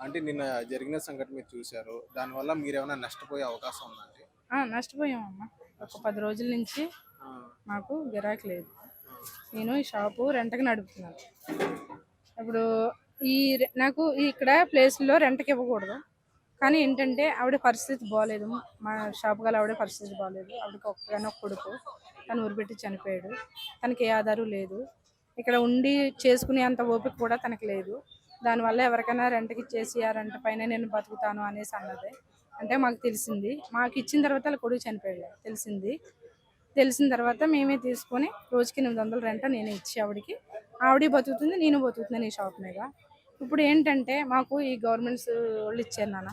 అంటే నిన్న జరిగిన సంఘటన మీరు చూశారు. దానివల్ల మీరు ఏమైనా నష్టపోయే అవకాశం ఉందండి? నష్టపోయామమ్మా. ఒక పది రోజుల నుంచి మాకు గిరాకీ లేదు. నేను ఈ షాపు రెంట్కి నడుపుతున్నాను. ఇప్పుడు ఈ నాకు ఇక్కడ ప్లేస్లో రెంట్కి ఇవ్వకూడదు. కానీ ఏంటంటే ఆవిడ పరిస్థితి బాగాలేదు మా షాప్ గల ఆవిడ పరిస్థితి బాగాలేదు ఆవిడకి ఒక్కగానే ఒక కొడుకు. తను ఊరిపెట్టి చనిపోయాడు. తనకి ఏ ఆధారం లేదు. ఇక్కడ ఉండి చేసుకునే అంత ఓపిక కూడా తనకి లేదు. దానివల్ల ఎవరికైనా రెంట్కి ఇచ్చేసి ఆ రెంట్ పైన నేను బతుకుతాను అనేసి అన్నది. అంటే మాకు తెలిసింది. మాకు ఇచ్చిన తర్వాత వాళ్ళ కొడుకు చనిపోయాడు. తెలిసింది. తెలిసిన తర్వాత మేమే తీసుకొని రోజుకి ఎనిమిది వందల రెంట నేనే ఇచ్చి ఆవిడకి. ఆవిడ బతుకుతుంది నేను బతుకుతున్నాను ఈ షాప్ మీద. ఇప్పుడు ఏంటంటే మాకు ఈ గవర్నమెంట్స్ వాళ్ళు ఇచ్చారు నాన్న.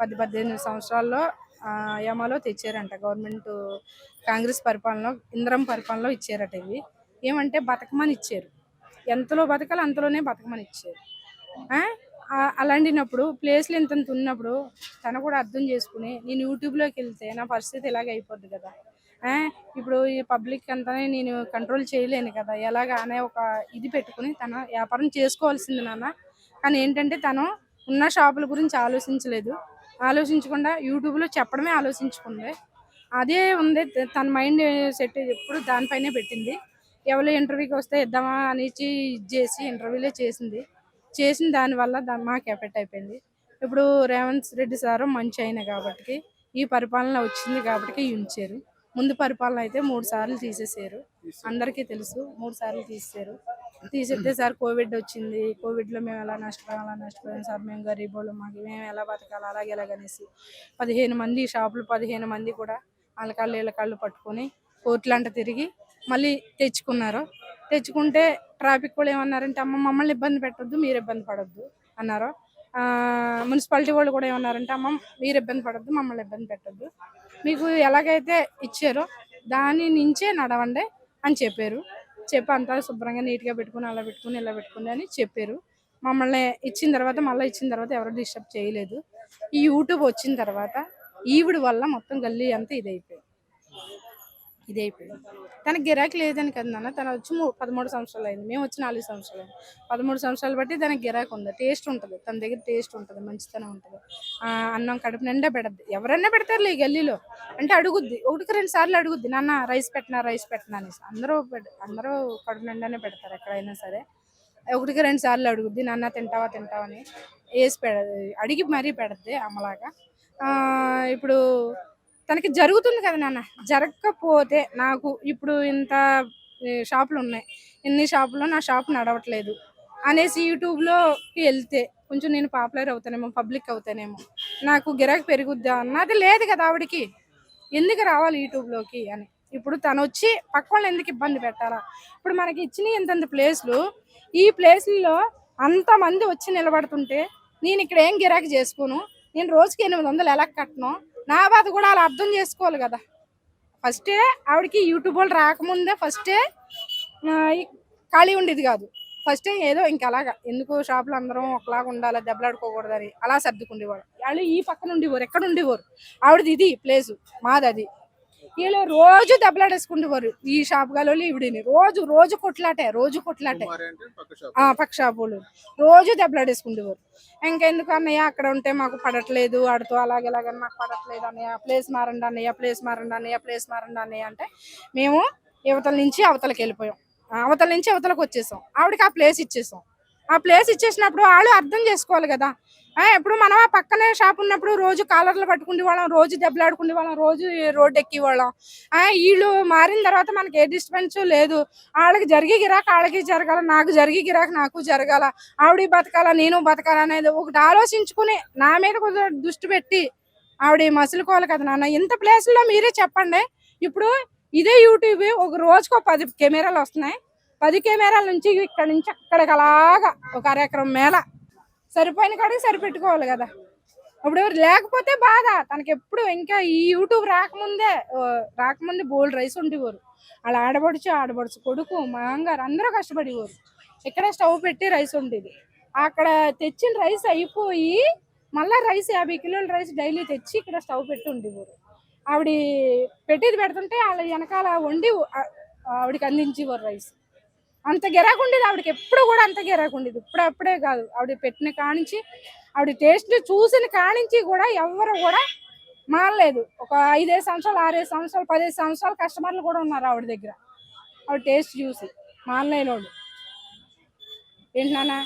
పది పద్దెనిమిది సంవత్సరాల్లో ఆ, యమాలో తెచ్చారంట. గవర్నమెంట్ కాంగ్రెస్ పరిపాలనలో ఇంద్రం పరిపాలనలో ఇచ్చారట ఇవి. ఏమంటే బతకమని ఇచ్చారు. ఎంతలో బతకాలి అంతలోనే బతకమని ఇచ్చారు. అలాంటినప్పుడు ప్లేస్లు ఇంత ఉన్నప్పుడు తను కూడా అర్థం చేసుకుని నేను యూట్యూబ్లోకి వెళ్తే నా పరిస్థితి ఇలాగ అయిపోద్ది కదా. ఆ, ఇప్పుడు ఈ పబ్లిక్ అంతా నేను కంట్రోల్ చేయలేను కదా. ఎలాగానే ఒక ఇది పెట్టుకుని తన వ్యాపారం చేసుకోవాల్సింది నాన్న. కానీ ఏంటంటే తను ఉన్న షాపుల గురించి ఆలోచించలేదు. ఆలోచించకుండా యూట్యూబ్లో చెప్పడమే ఆలోచించుకుంది. అదే ఉంది తన మైండ్ సెట్ ఎప్పుడు దానిపైనే పెట్టింది. ఎవరు ఇంటర్వ్యూకి వస్తే ఇద్దామా అనేసి ఇది చేసి ఇంటర్వ్యూలే చేసింది. చేసిన దానివల్ల మాకు ఎఫెక్ట్ అయిపోయింది. ఇప్పుడు రేవంత్ రెడ్డి సారు మంచి అయిన కాబట్టి ఈ పరిపాలన వచ్చింది కాబట్టి ఉంచారు ముందు పరిపాలన అయితే మూడు సార్లు తీసేసారు అందరికీ తెలుసు మూడు సార్లు తీసేశారు. తీసేస్తే సార్ కోవిడ్ వచ్చింది. కోవిడ్లో మేము ఎలా నష్టపోయాం అలా నష్టపోయాం సార్. మేము గరీబోళ్ళు మాకు మేము ఎలా బతకాలి అలాగే ఎలాగనేసి పదిహేను మంది షాపులు పదిహేను మంది కూడా వాళ్ళ కాళ్ళు వీళ్ళ కాళ్ళు పట్టుకొని కోట్లంట తిరిగి మళ్ళీ తెచ్చుకున్నారు. తెచ్చుకుంటే ట్రాఫిక్ కూడా ఏమన్నారంటే అమ్మ మమ్మల్ని ఇబ్బంది పెట్టొద్దు మీరు ఇబ్బంది పడొద్దు అన్నారు. ఆ, మున్సిపాలిటీ వాళ్ళు కూడా ఏమన్నారంటే అమ్మ మీరు ఇబ్బంది పడొద్దు మమ్మల్ని ఇబ్బంది పెట్టద్దు. మీకు ఎలాగైతే ఇచ్చారో దాని నుంచే నడవండి అని చెప్పారు. చెప్పి అంతా శుభ్రంగా నీట్గా పెట్టుకుని అలా పెట్టుకుని ఇలా పెట్టుకుని అని చెప్పారు. మమ్మల్ని ఇచ్చిన తర్వాత మళ్ళీ ఇచ్చిన తర్వాత ఎవరు డిస్టర్బ్ చేయలేదు. ఈ యూట్యూబ్ వచ్చిన తర్వాత ఈవిడ వల్ల మొత్తం గల్లీ అంతా ఇదైపోయింది. ఇదైపోయింది. తనకి గిరాకీ లేదని కదా నాన్న తను వచ్చి పదమూడు సంవత్సరాలు అయింది. మేము వచ్చి నాలుగు సంవత్సరాలు అయింది. పదమూడు సంవత్సరాలు బట్టి తనకి గిరాకీ ఉంది. టేస్ట్ ఉంటుంది. తన దగ్గర టేస్ట్ ఉంటుంది. మంచితనం ఉంటుంది. అన్నం కడుపు నిండా పెడద్ది. ఎవరైనా పెడతారు ఈ గల్లీలో. అంటే అడుగుద్ది. ఒకటికి రెండు సార్లు అడుగుద్ది. నాన్న రైస్ పెట్టినా రైస్ పెట్టినా అనేసి. అందరూ పెడ అందరూ కడుపు నిండానే పెడతారు ఎక్కడైనా సరే. ఒకటికి రెండు సార్లు అడుగుద్ది. నాన్న తింటావా తింటావా అని. వేసి పెడ అడిగి మరీ పెడద్ది అమ్మలాగా. ఇప్పుడు తనకి జరుగుతుంది కదా నాన్న. జరగకపోతే నాకు ఇప్పుడు ఇంత షాపులు ఉన్నాయి. ఇన్ని షాపులో నా షాప్ నడవట్లేదు అనేసి యూట్యూబ్లోకి వెళ్తే కొంచెం నేను పాపులర్ అవుతానేమో పబ్లిక్ అవుతానేమో. నాకు గిరాకీ పెరుగుద్దా అన్నది లేదు కదా ఆవిడకి. ఎందుకు రావాలి యూట్యూబ్లోకి అని. ఇప్పుడు తను వచ్చి పక్క వాళ్ళు ఎందుకు ఇబ్బంది పెట్టాలా? ఇప్పుడు మనకి ఇచ్చిన ఇంతంత ప్లేస్లు. ఈ ప్లేస్లలో అంతమంది వచ్చి నిలబడుతుంటే నేను ఇక్కడ ఏం గిరాకీ చేసుకోను? నేను రోజుకి ఎనిమిది వందలు ఎలా కట్టను? నా బాధ కూడా అలా అర్థం చేసుకోవాలి కదా. ఫస్టే ఆవిడకి యూట్యూబ్ వాళ్ళు రాకముందే ఫస్టే ఆ, ఈ ఖాళీ ఉండేది కాదు. ఫస్టే ఏదో ఇంకా అలాగా ఎందుకు షాపులో అందరం ఒకలాగా ఉండాలి దెబ్బలాడుకోకూడదని అలా సర్దుకుండేవాడు వాళ్ళు ఈ పక్కన ఉండేవారు ఎక్కడ ఉండేవారు? ఆవిడది ఇది ప్లేసు మాది అది. వీళ్ళు రోజు దెబ్బలాడేసుకుండేవారు. ఈ షాప్ గాలో ఈవిడిని. రోజు రోజు కొట్లాటే రోజు కొట్లాటే. పక్క షాప్ ఆ పక్క షాపులు. రోజు దెబ్బలాడేసుకుండేవారు. ఇంకెందుకు అన్నయ్య అక్కడ ఉంటే మాకు పడట్లేదు. ఆడుతూ అలాగే ఇలాగని మాకు పడట్లేదు అన్నయ్య. ప్లేస్ మారండి అన్నయ్య ప్లేస్ మారండి అన్నయ్య ప్లేస్ మారండి అన్నయ్య అంటే మేము యువతల నుంచి అవతలకి వెళ్ళిపోయాం. అవతల నుంచి అవతలకు వచ్చేసాం ఆవిడకి ఆ ప్లేస్ ఇచ్చేసాం. ఆ ప్లేస్ ఇచ్చేసినప్పుడు వాళ్ళు అర్థం చేసుకోవాలి కదా. ఆ, ఇప్పుడు మనం ఆ పక్కనే షాప్ ఉన్నప్పుడు రోజు కాలర్లు పట్టుకునే వాళ్ళం రోజు దెబ్బలాడుకునే వాళ్ళం రోజు రోడ్ ఎక్కి వాళ్ళం. ఆ, వీళ్ళు మారిన తర్వాత మనకి ఏ డిస్టర్బెన్స్ లేదు. వాళ్ళకి జరిగే గిరాక వాళ్ళకి జరగాల నాకు జరిగే గిరాక నాకు జరగాల. ఆవిడ బతకాల నేను బతకాల అనేది ఒకటి ఆలోచించుకుని నా మీద కొంచెం దృష్టి పెట్టి ఆవిడ మసులుకోవాలి కదా నాన్న. ఇంత ప్లేస్లో మీరే చెప్పండి. ఇప్పుడు ఇదే యూట్యూబ్ ఒక రోజుకు పది కెమెరాలు వస్తున్నాయి. పది కెమెరాల నుంచి ఇక్కడ నుంచి అక్కడికి అలాగా ఒక అరెకరం మేళ. సరిపోయిన కాడికి సరిపెట్టుకోవాలి కదా. అప్పుడు ఎవరు లేకపోతే బాధ. తనకి ఎప్పుడు ఇంకా ఈ యూట్యూబ్ రాకముందే రాకముందే బోల్డ్ రైస్ ఉండేవారు అలా ఆడబడుచు ఆడబడుచు కొడుకు మాంగారు అందరూ కష్టపడేవారు. ఇక్కడ స్టవ్ పెట్టి రైస్ ఉండేది అక్కడ తెచ్చిన రైస్ అయిపోయి మళ్ళా రైస్ యాభై కిలోల రైస్ డైలీ తెచ్చి ఇక్కడ స్టవ్ పెట్టి ఉండేవారు ఆవిడ పెట్టేది పెడుతుంటే వాళ్ళ వెనకాల వండి ఆవిడకి అందించేవారు రైస్. అంత గిరాకు ఉండేది ఆవిడకి. ఎప్పుడు కూడా అంత గిరాకు ఉండేది ఇప్పుడు అప్పుడే కాదు. ఆవిడ పెట్టిన కానించి ఆవిడ టేస్ట్ చూసిన కానించి కూడా ఎవరు కూడా మానలేదు. ఒక ఐదైదు సంవత్సరాలు ఆరేడు సంవత్సరాలు పదిహేను సంవత్సరాలు కస్టమర్లు కూడా ఉన్నారు ఆవిడ దగ్గర. ఆవిడ టేస్ట్ చూసి మానలేనోడు వాళ్ళు. ఏంటన్నా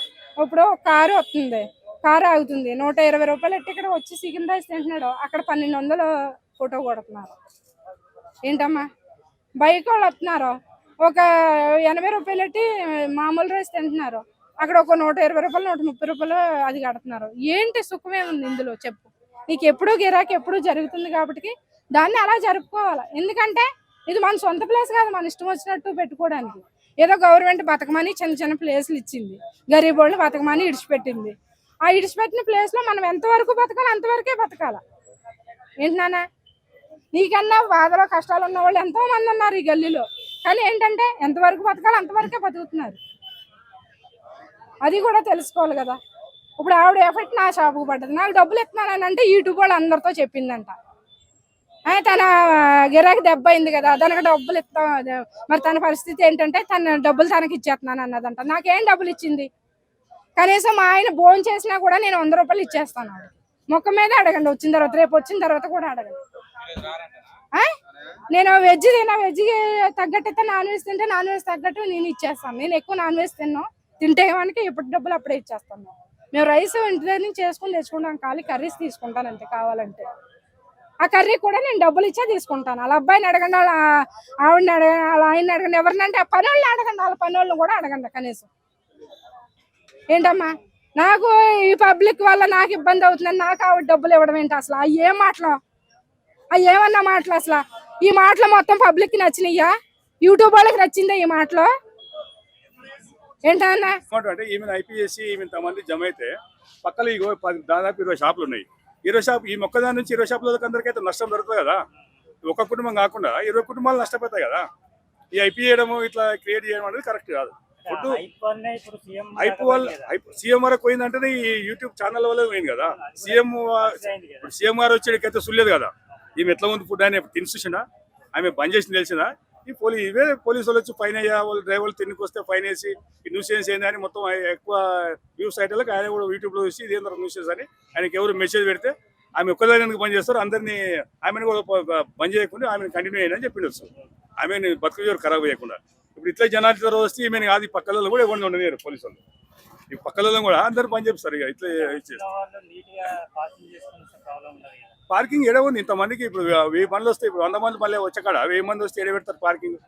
ఇప్పుడు ఒక కారు వస్తుంది. కారు ఆగుతుంది. నూట ఇరవై రూపాయలు ఎట్టి ఇక్కడ వచ్చి చికెన్ రైస్ తింటున్నాడు. అక్కడ పన్నెండు వందలు ఫోటో కొడుతున్నారు. ఏంటమ్మా? బైక్ వాళ్ళు వస్తున్నారు. ఒక ఎనభై రూపాయలు ఎట్టి మామూలు రైస్ తింటున్నారు. అక్కడ ఒక నూట ఇరవై రూపాయలు నూట ముప్పై రూపాయలు అది కడుతున్నారు. ఏంటి సుఖమే ఉంది ఇందులో చెప్పు. నీకు ఎప్పుడూ గిరాకీ ఎప్పుడూ జరుగుతుంది కాబట్టి దాన్ని అలా జరుపుకోవాలి. ఎందుకంటే ఇది మన సొంత ప్లేస్ కాదు మన ఇష్టం వచ్చినట్టు పెట్టుకోవడానికి. ఏదో గవర్నమెంట్ బతకమని చిన్న చిన్న ప్లేస్లు ఇచ్చింది. గరీబ్ వాళ్ళని బతకమని ఇడిచిపెట్టింది. ఆ ఇడిచిపెట్టిన ప్లేస్లో మనం ఎంతవరకు బతకాలి అంతవరకే బతకాలి. ఏంటి నాన్న? నీకన్నా బాధలో కష్టాలు ఉన్న వాళ్ళు ఎంతో మంది ఉన్నారు ఈ గల్లీలో. కానీ ఏంటంటే ఎంతవరకు బతకాలి అంతవరకే బతుకుతున్నారు. అది కూడా తెలుసుకోవాలి కదా. ఇప్పుడు ఆవిడ ఎఫెక్ట్ నా షాపుకు పడ్డది. నాకు డబ్బులు ఇస్తున్నానని అంటే యూట్యూబ్ వాళ్ళు అందరితో చెప్పిందంట. ఆ, తన గిరాకి దెబ్బ అయింది కదా తనకు డబ్బులు ఇస్తాం మరి తన పరిస్థితి ఏంటంటే తన డబ్బులు తనకి ఇచ్చేస్తున్నాను అన్నదంట. నాకేం డబ్బులు ఇచ్చింది? కనీసం మా ఆయన భోజనం చేసినా కూడా నేను వంద రూపాయలు ఇచ్చేస్తాను మొక్క మీద అడగండి వచ్చిన తర్వాత రేపు వచ్చిన తర్వాత కూడా అడగండి. ఆ? నేను వెజ్ తిన్నా వెజ్ తగ్గట్టు అయితే నాన్ వెజ్ తింటే నాన్ వెజ్ తగ్గట్టు నేను ఇచ్చేస్తాను. నేను ఎక్కువ నాన్ వెజ్ తిన్నాను తింటే మనకి ఎప్పుడు డబ్బులు అప్పుడే ఇచ్చేస్తాను. మేము రైస్ ఇంటి దగ్గర నుంచి చేసుకుని తెచ్చుకుంటాం. ఖాళీ కర్రీస్ తీసుకుంటాను అంతే కావాలంటే. ఆ కర్రీ కూడా నేను డబ్బులు ఇచ్చే తీసుకుంటాను. వాళ్ళ అబ్బాయిని అడగండి వాళ్ళ ఆవిడని అడగండి వాళ్ళ ఆయన్ని అడగండి ఎవరినంటే ఆ పని వాళ్ళని అడగండి వాళ్ళ పని వాళ్ళని కూడా అడగండి కనీసం. ఏంటమ్మా? నాకు ఈ పబ్లిక్ వల్ల నాకు ఇబ్బంది అవుతుందని నాకు ఆవిడ డబ్బులు ఇవ్వడం ఏంటి అసలు? అవి ఏం మాటలు? అవి ఏమన్నా మాటలు అసలు? ఈ మాటలు మొత్తం పబ్లిక్కి నచ్చినాయ్యా యూట్యూబ్ వాళ్ళకి నచ్చిందా ఈ మాటలు? ఏంటన్నా? అమౌంట్ అంటే ఈమె ఐపీఎస్సి ఈమె ఇంతమంది జమ అయితే పక్కన ఇగో పది దాదాపు ఇరవై షాపులు ఉన్నాయి. ఇరవై షాప్ ఈ మొక్కదాని నుంచి ఇరవై షాపుల అందరికైతే నష్టం జరుగుతుంది కదా. ఒక కుటుంబం కాకుండా ఇరవై కుటుంబాలు నష్టపోతాయి కదా. ఈ ఐపీ చేయడము ఇట్లా క్రియేట్ చేయడం అనేది కరెక్ట్ కాదు. ఫుడ్ ఐపీ వల్ల సీఎం వరకు పోయిందంటేనే ఈ యూట్యూబ్ ఛానల్ వల్ల పోయింది కదా. సీఎం ఇప్పుడు సీఎం గారు వచ్చేటికైతే సుల్లేదు కదా. ఈమె ఎట్లా ఉంది ఫుడ్ ఆయన తిని ఆమె బంద్ చేసి తెలిసిందా? ఈ పోలీ ఇవే పోలీసు వాళ్ళు వచ్చి ఫైన్ అయ్యా వాళ్ళు డ్రైవర్లు తిన్నికి వస్తే ఫైన్ వేసి ఈ న్యూసెన్స్ ఏంది అని మొత్తం ఎక్కువ న్యూస్ సైట్లకు ఆయన కూడా యూట్యూబ్లో చూసి ఇదేంద్ర న్యూసెన్స్ అని ఆయనకి ఎవరు మెసేజ్ పెడితే ఆమె ఒక్కదానికి బంద్ చేస్తారు? అందరినీ ఆమెను కూడా బంద్ చేయకుండా ఆమెను కంటిన్యూ అయ్యని చెప్పిండు ఆమె బతుకు ఖరాబ్ చేయకుండా. ఇప్పుడు ఇట్లా జనాలు వస్తే ఈమె కాదు పక్కలలో కూడా ఎవరిని ఉండలేరు పోలీసు వాళ్ళు ఈ పక్కలలో కూడా అందరు పని చేస్తారు ఇక ఇట్లా పార్కింగ్ ఎడ ఉంది? ఇంతమందికి ఇప్పుడు వెయ్యి మంది వస్తే ఇప్పుడు వంద మంది మళ్ళీ వచ్చాక వెయ్యి మంది వస్తే ఎడ పెడతారు పార్కింగ్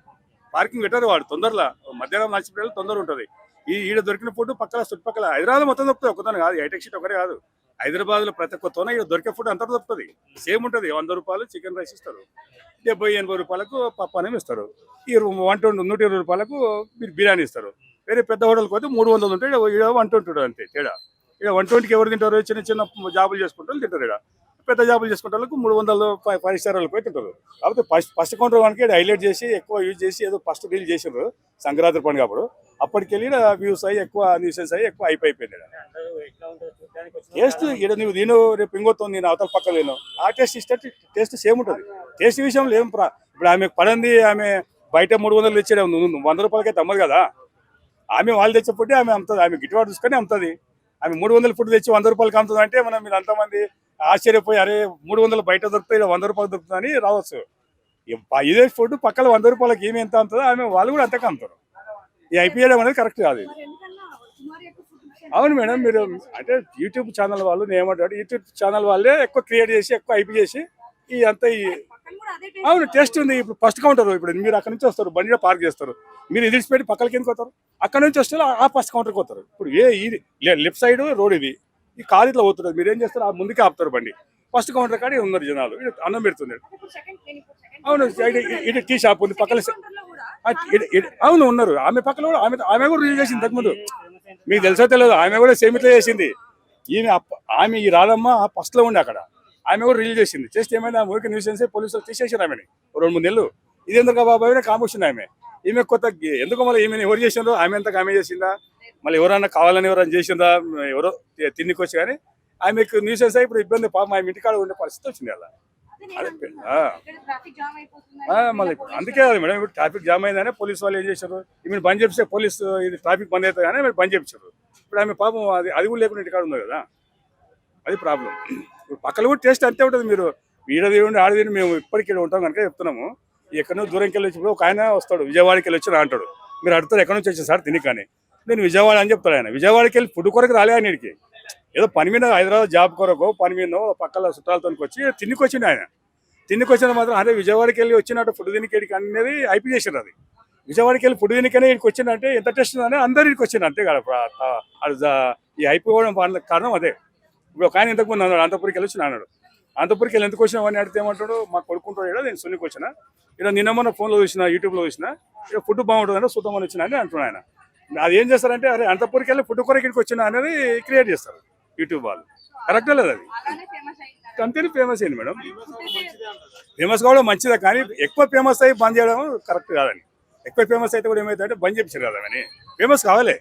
పార్కింగ్ పెట్టారు వాడు తొందరలో. మధ్యాహ్నం నచ్చిపోయి తొందర ఉంటుంది. ఈ ఈడ దొరికిన ఫుడ్ పక్కల చుట్టుపక్కల హైదరాబాద్ మొత్తం దొరుకుతుంది ఒకదాని కాదు హైటెక్ షీట్ ఒకటే కాదు. హైదరాబాద్లో ప్రతి ఒక్క తోన ఇక్కడ దొరికే ఫుడ్ అంతా దొరుకుతుంది. సేమ్ ఉంటుంది. వంద రూపాయలు చికెన్ రైస్ ఇస్తారు. డెబ్బై ఎనభై రూపాయలకు పప్పు అన్నం ఇస్తారు. ఈ వన్ ట్వంటీ నూట ఇరవై రూపాయలకు బి- బిర్యానీ ఇస్తారు. వేరే పెద్ద హోటల్కి పోతే మూడు వందలు ఉంటాయి ఈడ వన్ ట్వంటీ అంతే తేడా. ఇక్కడ వన్ ట్వంటీకి ఎవరు తింటారు? చిన్న చిన్న జాబులు చేసుకుంటారు తింటారు ఇక్కడ పెద్ద జాబులు చేసుకుంటే వాళ్ళకు మూడు వందలు ఫైవ్ స్టార్ వాళ్ళకి పోయి తింటారు. కాకపోతే ఫస్ట్ ఫస్ట్ కౌంటర్ కనుక హైలైట్ చేసి ఎక్కువ యూజ్ చేసి ఏదో ఫస్ట్ డీల్ చేసారు సంక్రాంతి పండుగ అప్పుడు అప్పటికెళ్ళి వ్యూస్ అయ్యి ఎక్కువ న్యూసెన్స్ అయ్యి ఎక్కువ అయిపోయింది టేస్ట్ ఇక్కడ నువ్వు నేను రేపు ఇంకోతో నేను అవతల పక్క నేను ఆ టేస్ట్ ఇస్తే టేస్ట్ సేమ్ ఉంటుంది. టేస్ట్ విషయంలో ఏం ఇప్పుడు ఆమె పడింది ఆమె బయట మూడు వందలు తెచ్చేది వంద రూపాయలకైతే అమ్మదు కదా. ఆమె వాళ్ళు తెచ్చే ఆమె అమ్ముతుంది. ఆమె గిట్టుబాటు చూసుకొని అమ్ముతుంది. ఆమె మూడు వందల ఫుడ్ తెచ్చి వంద రూపాయలకి అమ్ముతుంది అంటే మనం మీరు అంతమంది ఆశ్చర్యపోయి అరే మూడు వందలు బయట దొరుకుతాయి వంద రూపాయలు దొరుకుతుందని రావచ్చు. ఇదే ఫుడ్ పక్కన వంద రూపాయలకి ఏమి ఎంత అమ్ముతుందో ఆమె వాళ్ళు కూడా అంతకు అమ్ముతారు. ఈ ఐపీఎల్ అనేది కరెక్ట్ కాదు ఇది. అవును మేడం మీరు అంటే యూట్యూబ్ ఛానల్ వాళ్ళు నేను ఏమంటాడు యూట్యూబ్ ఛానల్ వాళ్ళే ఎక్కువ క్రియేట్ చేసి ఎక్కువ ఐపీ చేసి ఈ అంతా ఈ అవును టెస్ట్ ఉంది. ఇప్పుడు ఫస్ట్ కౌంటర్ ఇప్పుడు మీరు అక్కడ నుంచి వస్తారు బండిలో పార్క్ చేస్తారు. మీరు ఇది పెట్టి పక్కలకి ఎందుకు వస్తారు? అక్కడ నుంచి వస్తే ఆ ఫస్ట్ కౌంటర్కి పోతారు ఇప్పుడు ఏ ఇది లెఫ్ట్ సైడ్ రోడ్ ఇది. ఈ కార్ ఇట్లా పోతున్నారు మీరు ఏం చేస్తారు? ఆ ముందుకే ఆపుతారు బండి. ఫస్ట్ కౌంటర్ కాడే ఉన్నారు జనాలు. అన్నం పెడుతున్నారు. అవును ఇటు- టీ షాప్ ఉంది పక్కన అవును ఉన్నారు. ఆమె పక్కన కూడా ఆమె ఆమె కూడా రిలీజ్ చేసింది ఇంతకుముందు. మీకు తెలుసో తెలియదు ఆమె కూడా సేమ్ ఇట్లా చేసింది. ఈమె ఆమె ఈ రాధమ్మ ఫస్ట్లో ఉండే అక్కడ. ఆమె కూడా రిలీజ్ చేసింది. చేస్తే ఏమైనా ఊరికి న్యూస్ చేస్తే పోలీసులు తీసేసారు ఆమెని. రెండు మూడు నెలలు. ఇది ఎందుకు బాబాయ్ కామొచ్చింది ఆమె ఈమె కొత్త ఎందుకు మళ్ళీ ఈమెను ఎవరు చేసిండ్రో? ఆమె ఎంత ఆమె చేసిందా? మళ్ళీ ఎవరన్నా కావాలని ఎవరైనా చేసిందా ఎవరో తి- తిన్నికి వచ్చి కానీ ఆమెకు న్యూసెన్స్ ఇప్పుడు ఇబ్బంది. పాపం ఆమె ఇంటికాడ ఉండే పరిస్థితి వచ్చింది అలా. మళ్ళీ అందుకే అది మేడం ఇప్పుడు ట్రాఫిక్ జామ్ అయిందనే పోలీస్ వాళ్ళు ఏం చేశారు? మీరు బంద్ చేపిస్తే పోలీస్ ఇది ట్రాఫిక్ బంద్ అవుతుంది కానీ మీరు బంద్ చేపించారు. ఇప్పుడు ఆమె పాపం అది అది కూడా లేకుండా ఇంటికాడ ఉంది కదా. అది ప్రాబ్లం పక్కన కూడా టేస్ట్ అంతే ఉంటుంది మీరు. ఈడది ఆడది మేము ఇప్పటికి ఉంటాం కనుక చెప్తున్నాము. ఎక్కడో దూరంకి వెళ్ళి వచ్చినప్పుడు ఒక ఆయన వస్తాడు విజయవాడకి వెళ్ళి వచ్చి అంటాడు మీరు అడుగుతారు ఎక్కడి నుంచి వచ్చారు సార్ తిని కానీ. నేను విజయవాడ అని చెప్తాడు ఆయన. విజయవాడకి వెళ్ళి ఫుడ్ కొరకు రాలే ఆయన ఏదో పని మీద హైదరాబాద్ జాబ్ కొరకు పని మీద పక్కల చుట్టాలతో వచ్చి తిన్నికి ఆయన. తిన్నికి వచ్చిన మాత్రం అదే విజయవాడకి వెళ్ళి వచ్చినట్టు ఫుడ్ తినికి అనేది ఐపీ చేసారు అది. విజయవాడకి వెళ్ళి ఫుడ్ తినికనే ఇక్కడికి వచ్చిందంటే ఎంత టెస్ట్ ఉందని అందరు ఇక్కడికి వచ్చింది అంతే కదా. ఈ అయిపోవడం కారణం అదే. ఒక ఆయన ఇంతకుముందు అన్నాడు అనంతపురికి వెళ్ళి వచ్చిన అన్నాడు. అనంతపురికి వెళ్ళి ఎందుకు వచ్చినావు? అని అడిగితే ఏమంటాడు మా కొడుకుంటాడు ఇక్కడ నేను సున్నికి వచ్చిన. ఇలా నిన్న మొన్న ఫోన్లో చూసిన యూట్యూబ్లో చూసిన ఇక్కడ ఫుడ్ బాగుంటుందంటే చూద్దామని వచ్చిన అని అంటున్నాడు ఆయన. అది ఏం చేస్తారంటే అరే అనంతపురికి వెళ్ళి ఫుడ్ కొరకు ఇక్కడికి వచ్చిన అనేది క్రియేట్ చేస్తారు యూట్యూబ్ వాళ్ళు. కరెక్టే లేదు అది? అంతేనే ఫేమస్ అయింది మేడం. ఫేమస్ కావడం మంచిదే కానీ ఎక్కువ ఫేమస్ అయ్యి బంద్ చేయడం కరెక్ట్ కాదని ఎక్కువ ఫేమస్ అయితే కూడా ఏమైతే అంటే బంద్ చేపించారు కదా అని ఫేమస్ కావాలి.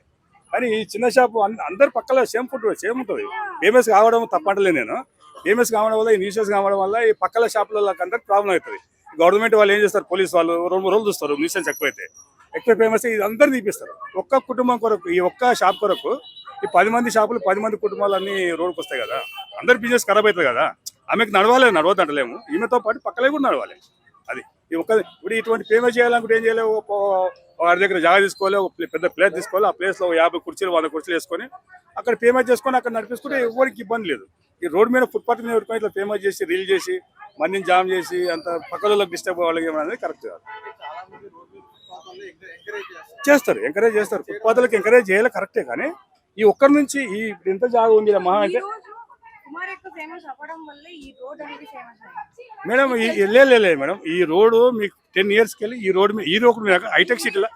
కానీ ఈ చిన్న షాపు అందరు పక్కల సేమ్ ఫుడ్ సేమ్ ఉంటుంది. ఫేమస్ కావడం తప్పంటలే నేను. ఫేమస్ కావడం వల్ల ఈ న్యూసెస్ కావడం వల్ల ఈ పక్కల షాపులకు అందరికి ప్రాబ్లం అవుతుంది. గవర్నమెంట్ వాళ్ళు ఏం చేస్తారు? పోలీస్ వాళ్ళు రెండు మూడు రోజులు చూస్తారు న్యూసెన్స్ ఎక్కువైతే. ఎక్కువ ఫేమస్ ఇది అందరు తీపిస్తారు ఒక్క కుటుంబం కొరకు ఈ ఒక్క షాప్ కొరకు ఈ పది మంది షాపులు పది మంది కుటుంబాలు అన్ని రోడ్డుకు వస్తాయి కదా. అందరి బిజినెస్ ఖరాబ్ అవుతుంది కదా. ఆమెకు నడవాలి నడవద్దు అంటలేము ఈమెతో పాటు పక్కలే కూడా నడవాలి. అది. ఒక ఒక్క ఇప్పుడు ఇటువంటి పేమెంట్ చేయాలనుకుంటే ఏం చేయలేవు వారి దగ్గర జాగా తీసుకోవాలి ఒక పెద్ద ప్లేస్ తీసుకోవాలి ఆ ప్లేస్లో యాభై కుర్చీలు వంద కుర్చీలు వేసుకొని అక్కడ పేమెంట్ చేసుకొని అక్కడ నడిపిస్తుంటే ఎవరికి ఇబ్బంది లేదు. ఈ రోడ్ మీద ఫుట్పాత్ మీద పెట్టుకొని ఇట్లా పేమెంట్ చేసి రీల్ చేసి మన్నిని జామ్ చేసి అంత పక్కల డిస్టర్బ్ అవ్వాలి అనేది కరెక్ట్ కాదు. ఎంకరేజ్ చేస్తారు ఎంకరేజ్ చేస్తారు. ఫుట్పాత్లకు ఎంకరేజ్ చేయాలి కరెక్టే కానీ ఈ ఒక్కరి నుంచి ఈ ఇప్పుడు ఎంత జాగా ఉంది మహా అంటే మేడం ఈ లే లే, లే మేడం. ఈ రోడ్డు మీకు టెన్ ఇయర్స్కి వెళ్ళి ఈ రోడ్ మీద ఈ రోడ్ హైటెక్ సిటీలో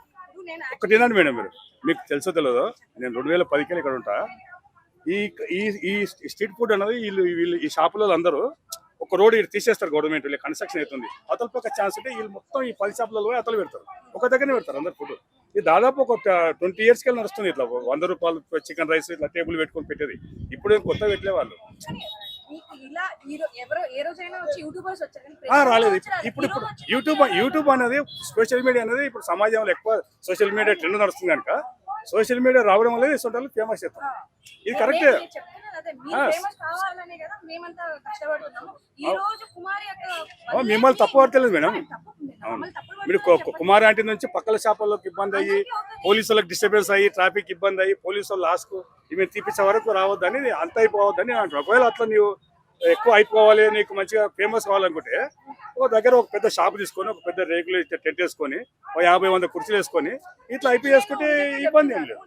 ఒకటి తినండి మేడం మీరు. మీకు తెలుసో తెలియదు నేను రెండు వేల పదికి ఇక్కడ ఉంటా. ఈ ఈ ఈ స్ట్రీట్ ఫుడ్ అనేది వీళ్ళు వీళ్ళు ఈ షాపులలో అందరూ ఒక రోడ్ ఇక్కడ తీసేస్తారు గవర్నమెంట్ వీళ్ళు కన్స్ట్రక్షన్ అవుతుంది. అతల ఒక ఛాన్స్ ఉంటే వీళ్ళు మొత్తం ఈ పది షాపులలో పోయి అతలు పెడతారు. ఒక దగ్గరనే పెడతారు అందరు ఫుడ్. ఇది దాదాపు ఒక ట్వంటీ ఇయర్స్కి వెళ్ళి నడుస్తుంది ఇట్లా. వంద రూపాయలు చికెన్ రైస్ ఇట్లా టేబుల్ పెట్టుకొని పెట్టేది. ఇప్పుడు ఏం కొత్త పెట్టలే వాళ్ళు. రాలేదు. ఇప్పుడు ఇప్పుడు యూట్యూబ్ యూట్యూబ్ అనేది సోషల్ మీడియా అనేది ఇప్పుడు సమాజంలో ఎక్కువ సోషల్ మీడియా ట్రెండ్ నడుస్తుంది కనుక సోషల్ మీడియా రావడం వల్ల సొంటాలు ఫేమస్ చేస్తాం ఇది కరెక్టే మిమ్మల్ని తప్పు పడతలేదు మేడం. అవును. మీరు. కుమార్ ఆంటీ నుంచి పక్కల షాపులకు ఇబ్బంది అయ్యి పోలీసు వాళ్ళకి డిస్టర్బెన్స్ అయ్యి ట్రాఫిక్ ఇబ్బంది అయ్యి పోలీసు వాళ్ళు లాస్ట్కు ఈమె తీపించే వరకు రావద్దని అంత అయిపోవద్దని ఒకవేళ అట్లా నీవు ఎక్కువ అయిపోవాలి నీకు మంచిగా ఫేమస్ కావాలనుకుంటే ఒక దగ్గర ఒక పెద్ద షాప్ తీసుకొని ఒక పెద్ద రేకులు టెంట్ వేసుకొని ఒక యాభై వంద కుర్చీలు వేసుకొని ఇట్లా అయిపోయి చేసుకుంటే ఇబ్బంది ఏం లేదు.